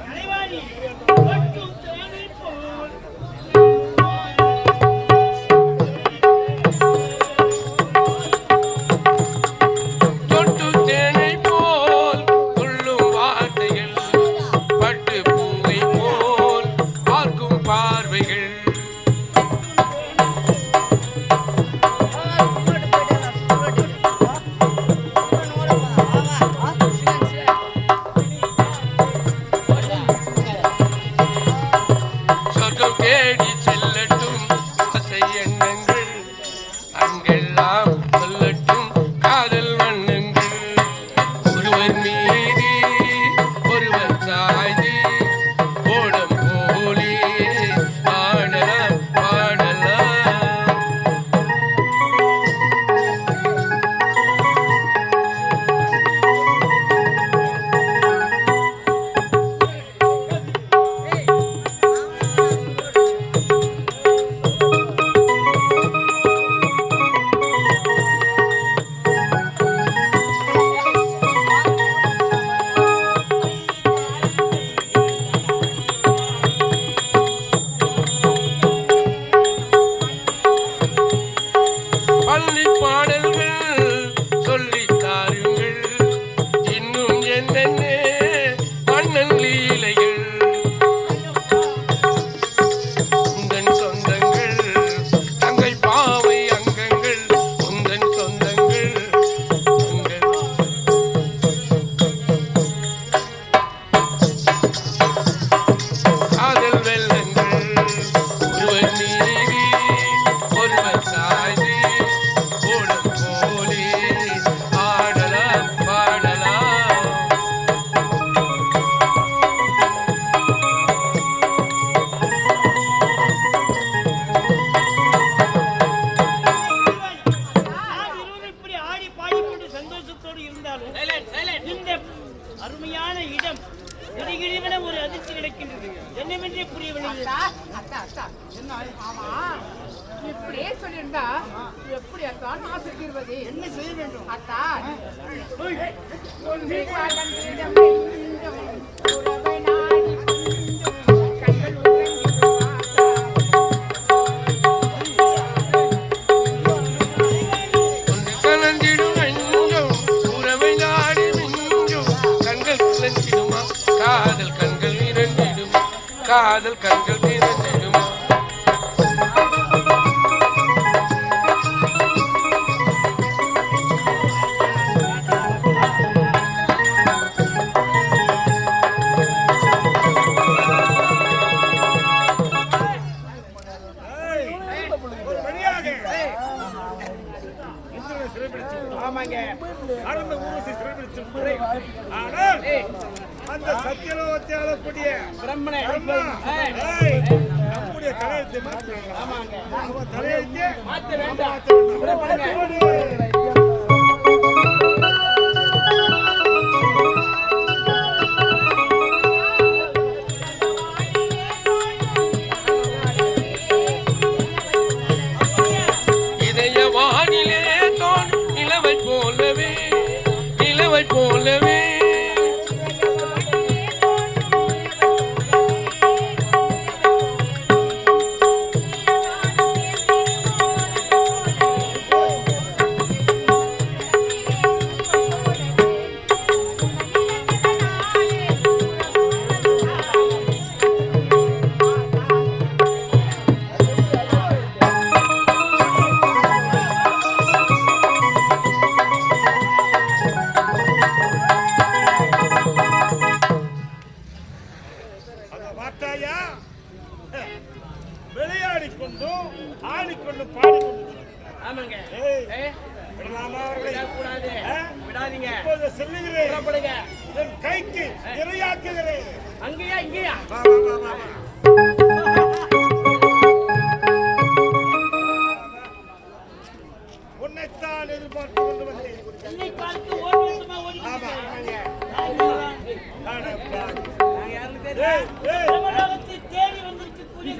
கலைவாணி மட்டும் ঢোকে இப்படியே சொல்லியிருந்தா எப்படி அத்தா நான் செஞ்சிருவது என்ன செய்ய வேண்டும்? அத்தா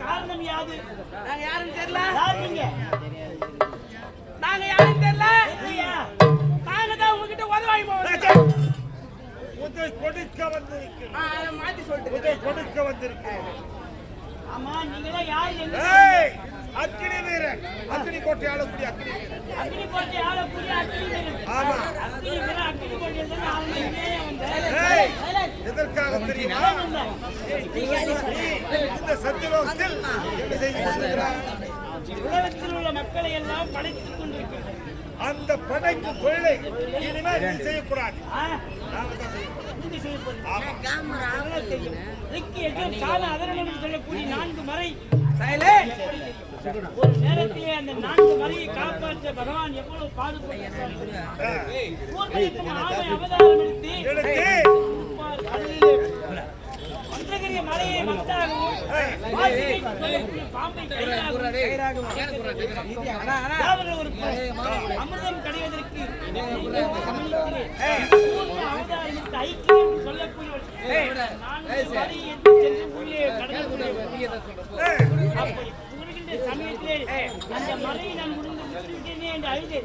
காரணம் யாது? நாங்க யாருன்னு தெரியல. நீங்க? நாங்க யாருன்னு தெரியல. நாங்க தான் உங்ககிட்ட உதவாய் உதை கொடுக்க வந்திருக்கிறேன் மாத்தி சொல்லிட்டு உதை கொடுக்க வந்திருக்கிறேன் ஆமா நீங்க யார் எங்க ஏய், அக்கினி வீரன். அக்கினி கோட்டை ஆளக்கூடிய வீரன். அக்னி கோட்டை ஆளக்கூடிய அக்னி வீரன். ஆமா. அக்னி வீரன் அக்னி கோட்டை தான் இங்கே வந்தாரு எதற்காக தெரியுமா? இந்த சத்தியலோகத்தில் என்ன செய்து? உலகத்தில் உள்ள மக்களை எல்லாம் படைத்துக் கொண்டிருக்கிறது. அந்த படைக்கு கொள்ளை. இனிமேல் நீ செய்யக்கூடாது. நாம தான் செய்யணும். நீங்க செய்ய போறீங்க ஆமா. என்று சொல்லக்கூடிய நான்கு மறை. ஒரு நேரத்திலே அந்த நான்கு காப்பாற்ற பகவான் எவ்வளவு பாடுபட்டார் மலையை மத்தாகவும் சொல்லக்கூடிய ஒரு அமிர்தம் கிடைவதற்கு ஐக்கியம் நான்கு சென்று உள்ளே சமயத்திலே அந்த மலையை நான் முடிந்து விட்டுவிட்டேனே என்று அழுது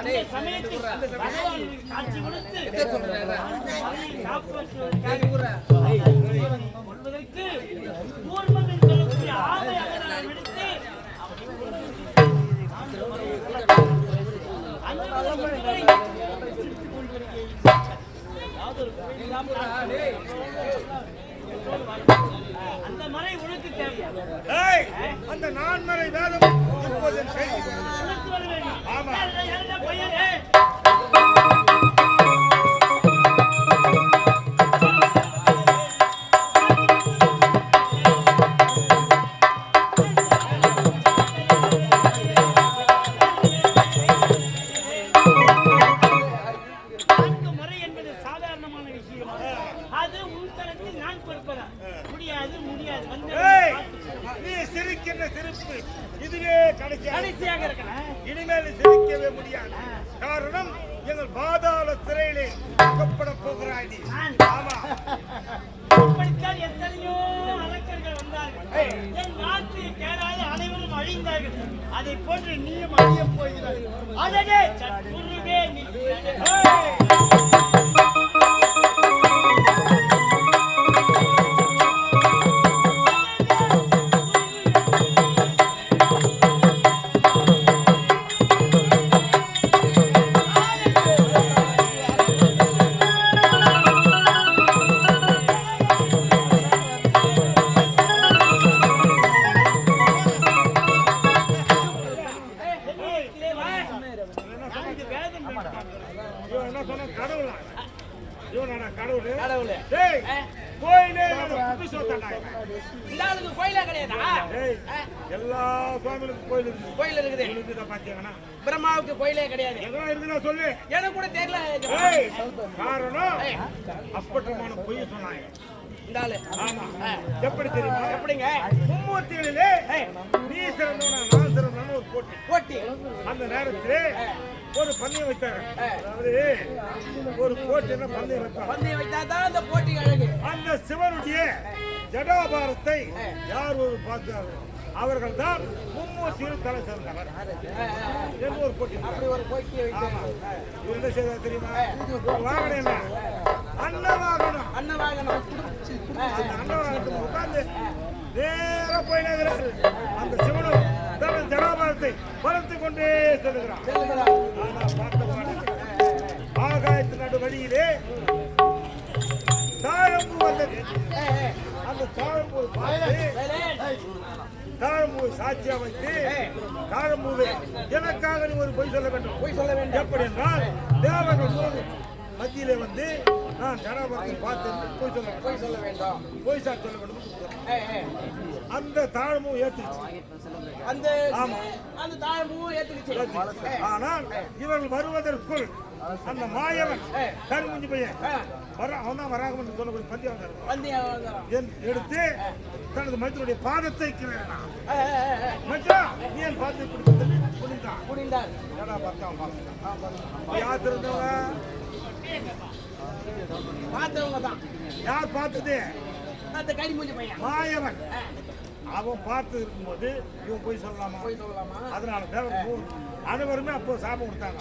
அந்த சமயத்தில் பகவான் காட்சி கொடுத்து அந்த மலையை காப்பாற்றுவதற்காக கொள்வதற்கு கூர்மம் சொல்லக்கூடிய ஆமை அவதாரம் எடுத்து அந்த மலை உனக்கு தேவையா அந்த நான்மறை வேதம் இப்போது ஆமா. அதை போன்று நீயும் அழியப் போகிறாய். அதனே சத்குருவே நீ இவன் என்ன சொன்ன? கடவுளா? இவனா கடவுள்? கடவுளே. டேய் கோயிலே ஆளுக்கு கோயிலே கிடையாதா? டேய் எல்லா சுவாமிகளுக்கும் கோயில் இருக்குது. கோயில் இருக்குது. பாத்தீங்கன்னா பிரம்மாவுக்கு கோயிலே கிடையாது. எங்க இருக்குதா சொல்லு. எனக்கு கூட தெரியல. காரணம் அப்பட்டமான பொய் சொன்னாங்க. எப்படி தெரியுமா? எப்படிங்க? மும்மூர்த்திகளிலே நீ சிறந்தவனா நான் சிறந்தவன ஒரு போட்டி. போட்டி. அந்த நேரத்திலே ஒரு பந்தயம் வைத்தாங்க. அதாவது ஒரு போட்டின்னா பந்தயம் வைப்பாங்க பந்தயம் வைத்தா தான் அந்த போட்டி அழகு. அந்த சிவனுடைய ஜடாபாரத்தை யார் ஒரு பார்க்கிறார்கள் அவர்கள் தான் மும்மூர்த்தியில் தலை சிறந்தவர் என்று ஒரு போட்டி? ஒரு போட்டி வைத்தாங்க என்ன செய்தார் தெரியுமா? வாகனம் என்ன? அன்ன வாகனம். அண்ணன் வாகனம். அந்த அன்னவாகனத்துக்கு உட்கார்ந்து நேரா போய் நிற்கிறாரு. அந்த சிவனும் தனது ஜடாபாரத்தை வளர்த்து கொண்டே பாடல் ஆகாயத்து நடு வழியிலே தாழம்பு வந்தது. அந்த தாழம்பு தாழம்பூவை சாட்சியா வைத்து தாழம்பூவை எனக்காக நீ ஒரு பொய் சொல்ல வேண்டும். பொய் சொல்ல வேண்டும். எப்படி என்றால் தேவர்கள் மத்தியிலே வந்து நான் ஜடாபாரத்தை பார்த்து பொய் சொல்ல போய் சொல்ல வேண்டும். பொய் சாட்சி சொல்ல வேண்டும். அந்த தாழமும் ஏத்துச்சு அந்த ஆமா. அந்த தாழமும் ஏத்துக்கிச்சு. ஆனால் இவர்கள் வருவதற்குள் அந்த மாயவன் கருமுஞ்சி பையன் வர அவன் தான் வராகம் என்று சொல்லக்கூடிய பந்தியம் எடுத்து தனது மைத்தனுடைய பாதத்தை. மச்சான், நீ என் பாதத்தை பிடித்தது குனிந்தான். குனிந்தார் பார்த்தவங்க தான் யார் பார்த்தது? அந்த பையன். மாயவன். அவன் பார்த்து இருக்கும்போது இவன் போய் சொல்லலாமா? போய் சொல்லலாமா? அதனால தேவன் அனைவருமே அப்போ சாபம் கொடுத்தாங்க.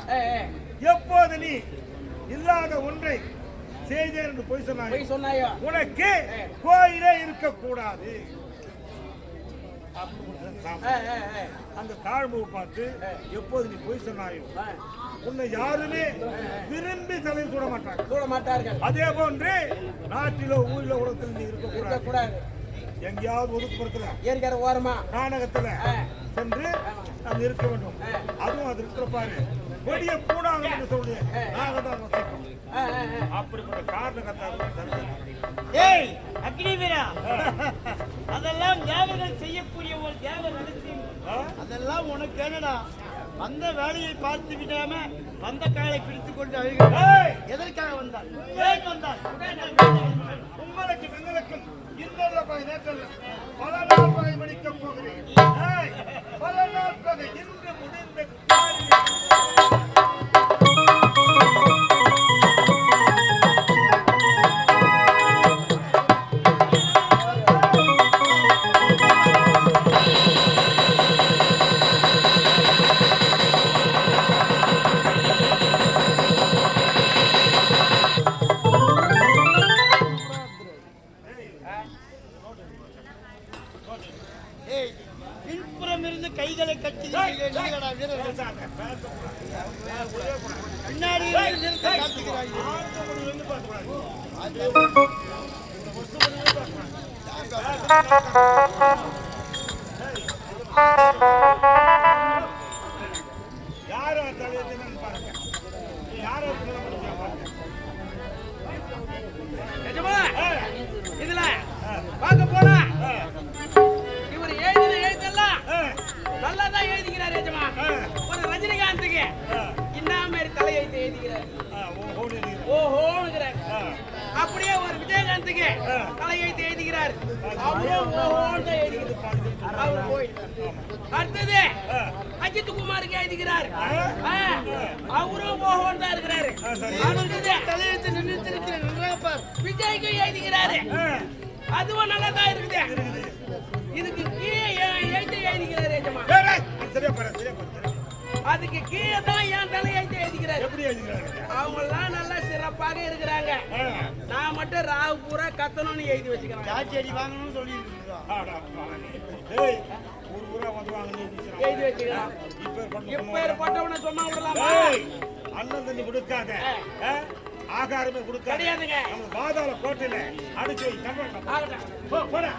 எப்போது நீ இல்லாத ஒன்றை செய்தேன் என்று பொய் சொன்னாய்? உனக்கு கோயிலே இருக்கக்கூடாது. அப்படி அந்த தாழ்வு பார்த்து எப்போது நீ பொய் சொன்னாயோ. உன்னை யாருமே விரும்பி தலை கூட மாட்டாங்க சூட மாட்டார்கள் அதே போன்று நாட்டிலோ ஊரிலோ உலகத்தில் நீ இருக்கக்கூடாது. இருக்கக்கூடாது. எங்கேயாவது ஒதுக்குப்புறத்துல ஏரிக்கிற ஓரமா. நாடகத்துல. நாம் இருக்க வேண்டும். அதுவும் அது இருக்கிற பாரு. கொடிய பூடாங்க என்று சொல்லி. நாங்க தான் வசிப்போம். அப்படிப்பட்ட காரணகத்தாக ஏய் அக்னி வீரா. அதெல்லாம் தேவர்கள் செய்யக்கூடிய ஒரு தேவ ரகசியம். அதெல்லாம் உனக்கு என்னடா? வந்த வேலையை பார்த்து விடாம வந்த காலை பிடித்துக் கொண்டு அழுகிறாய். எதற்காக வந்தால் ஏன் வந்தால் உங்களுக்கு எங்களுக்கும் இன்னொரு பகை நேற்றல்ல. பல நாள் பகை முடிக்கப் போகிறேன். பல நாள் பகை இன்று முடிந்த Música தலையெழுத்து நின்றுட்டு இருக்கிறேன் நல்லா பார் விஜய்க்கு எழுதிக்கிறாரு அதுவும் நல்லா தான் இருக்குது. இதுக்கு கீழே எழுத்து எழுதிக்கிறாரு ஏஜமா சரியா பாரு, சரியா பாரு, சரியா பாரு. அதுக்கு கீழே தான் என் தலை எழுத்து எழுதிக்கிறாரு எப்படி எழுதிக்கிறாங்க அவங்க எல்லாம் நல்லா சிறப்பாக இருக்கிறாங்க. நான் மட்டும் ராவு பூரா கத்தணும்னு எழுதி வச்சுக்கிறேன். ஜாட்சி அடி வாங்கணும்னு சொல்லி. எழுதி வச்சுக்கிறேன். இப்பேற்பட்ட இப்ப சும்மா ஏற்பட்டவன சொன்னா விடலாமா? அண்ணன் தண்ணி கொடுக்காத? ஆகாரமே கொடுக்காத. பாதாள கோட்டையில அடிச்சு போடா.